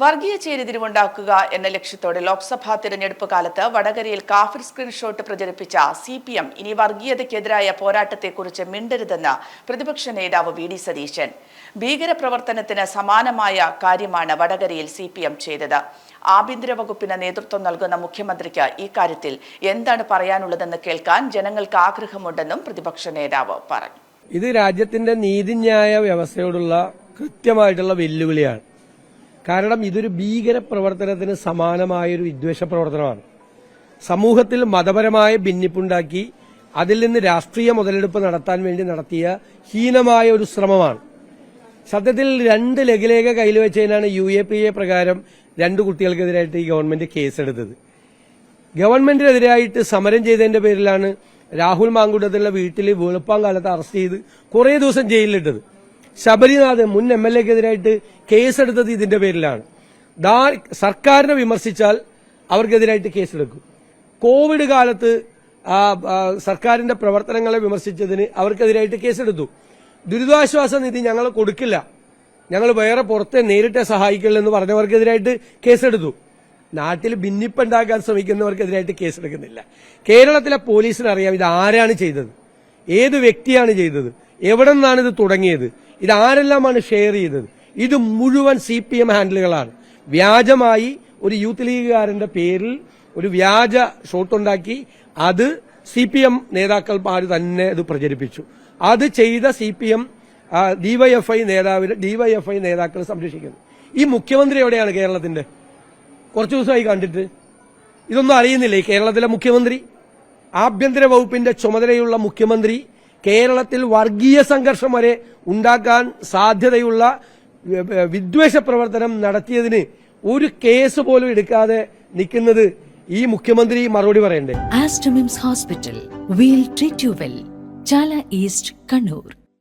വർഗീയ ചേരിതിരിവുണ്ടാക്കുക എന്ന ലക്ഷ്യത്തോടെ ലോക്സഭാ തിരഞ്ഞെടുപ്പ് കാലത്ത് വടകരയിൽ കാഫിർ സ്ക്രീൻഷോട്ട് പ്രചരിപ്പിച്ച സി പി എം ഇനി വർഗീയതയ്ക്കെതിരായ പോരാട്ടത്തെക്കുറിച്ച് മിണ്ടരുതെന്ന് പ്രതിപക്ഷ നേതാവ് വി ഡി സതീശൻ. ഭീകരപ്രവർത്തനത്തിന് സമാനമായ കാര്യമാണ് വടകരയിൽ സി പി എം ചെയ്തത്. ആഭ്യന്തര വകുപ്പിന് നേതൃത്വം നൽകുന്ന മുഖ്യമന്ത്രിക്ക് ഈ കാര്യത്തിൽ എന്താണ് പറയാനുള്ളതെന്ന് കേൾക്കാൻ ജനങ്ങൾക്ക് ആഗ്രഹമുണ്ടെന്നും പ്രതിപക്ഷ നേതാവ് പറഞ്ഞു. ഇത് രാജ്യത്തിന്റെ നീതിന്യായ വ്യവസ്ഥയോടുള്ള കൃത്യമായിട്ടുള്ള വെല്ലുവിളിയാണ്. കാരണം ഇതൊരു ഭീകര പ്രവർത്തനത്തിന് സമാനമായൊരു വിദ്വേഷ പ്രവർത്തനമാണ്. സമൂഹത്തിൽ മതപരമായ ഭിന്നിപ്പുണ്ടാക്കി അതിൽ നിന്ന് രാഷ്ട്രീയ മുതലെടുപ്പ് നടത്താൻ വേണ്ടി നടത്തിയ ഹീനമായ ഒരു ശ്രമമാണ്. സത്യത്തിൽ രണ്ട് ലഘുലേഖ കയ്യിൽ വെച്ചതിനാണ് യു എ പി എ പ്രകാരം രണ്ട് കുട്ടികൾക്കെതിരായിട്ട് ഈ ഗവൺമെന്റ് കേസെടുത്തത്. ഗവൺമെന്റിനെതിരായിട്ട് സമരം ചെയ്തതിന്റെ പേരിലാണ് രാഹുൽ മാങ്കുട്ടത്തിലുള്ള വീട്ടിൽ വെളുപ്പാങ്കാലത്ത് അറസ്റ്റ് ചെയ്ത് കുറേ ദിവസം ജയിലിലിട്ടത്. ശബരിനാഥ് മുൻ എം എൽ എക്കെതിരായിട്ട് കേസെടുത്തത് ഇതിന്റെ പേരിലാണ്. സർക്കാരിനെ വിമർശിച്ചാൽ അവർക്കെതിരായിട്ട് കേസെടുക്കും. കോവിഡ് കാലത്ത് സർക്കാരിന്റെ പ്രവർത്തനങ്ങളെ വിമർശിച്ചതിന് അവർക്കെതിരായിട്ട് കേസെടുത്തു. ദുരിതാശ്വാസ നിധി ഞങ്ങൾ കൊടുക്കില്ല. ഞങ്ങൾ വേറെ പുറത്തെ നേരിട്ട് സഹായിക്കില്ലെന്ന് പറഞ്ഞവർക്കെതിരായിട്ട് കേസെടുത്തു. നാട്ടിൽ ഭിന്നിപ്പുണ്ടാക്കാൻ ശ്രമിക്കുന്നവർക്കെതിരായിട്ട് കേസെടുക്കുന്നില്ല. കേരളത്തിലെ പോലീസിനറിയാം ഇത് ആരാണ് ചെയ്തത്. ഏത് വ്യക്തിയാണ് ചെയ്തത്. എവിടെ നിന്നാണ് ഇത് തുടങ്ങിയത്? ഇത് ആരെല്ലാമാണ് ഷെയർ ചെയ്തത്? ഇത് മുഴുവൻ സി പി എം ഹാൻഡിലുകളാണ് വ്യാജമായി ഒരു യൂത്ത് ലീഗുകാരന്റെ പേരിൽ ഒരു വ്യാജ ഷോട്ടുണ്ടാക്കി അത് സി പി എം നേതാക്കൾ നേതാക്കന്മാർ തന്നെ അത് പ്രചരിപ്പിച്ചു. അത് ചെയ്ത സി പി എം ഡിവൈഎഫ്ഐ നേതാവ് ഡിവൈഎഫ്ഐ നേതാക്കൾ സംരക്ഷിക്കുന്നു. ഈ മുഖ്യമന്ത്രി എവിടെയാണ് കേരളത്തിന്റെ? കുറച്ചു ദിവസമായി കണ്ടിട്ട്. ഇതൊന്നും അറിയുന്നില്ലേ കേരളത്തിലെ മുഖ്യമന്ത്രി? ആഭ്യന്തര വകുപ്പിന്റെ ചുമതലയുള്ള മുഖ്യമന്ത്രി കേരളത്തിൽ വർഗീയ സംഘർഷം വരെ ഉണ്ടാക്കാൻ സാധ്യതയുള്ള വിദ്വേഷ പ്രവർത്തനം നടത്തിയതിന് ഒരു കേസ് പോലും എടുക്കാതെ നിൽക്കുന്നത് ഈ മുഖ്യമന്ത്രി മറുപടി പറയണ്ടേ? Aster MIMS hospital we'll treat you well Chala east Kannur.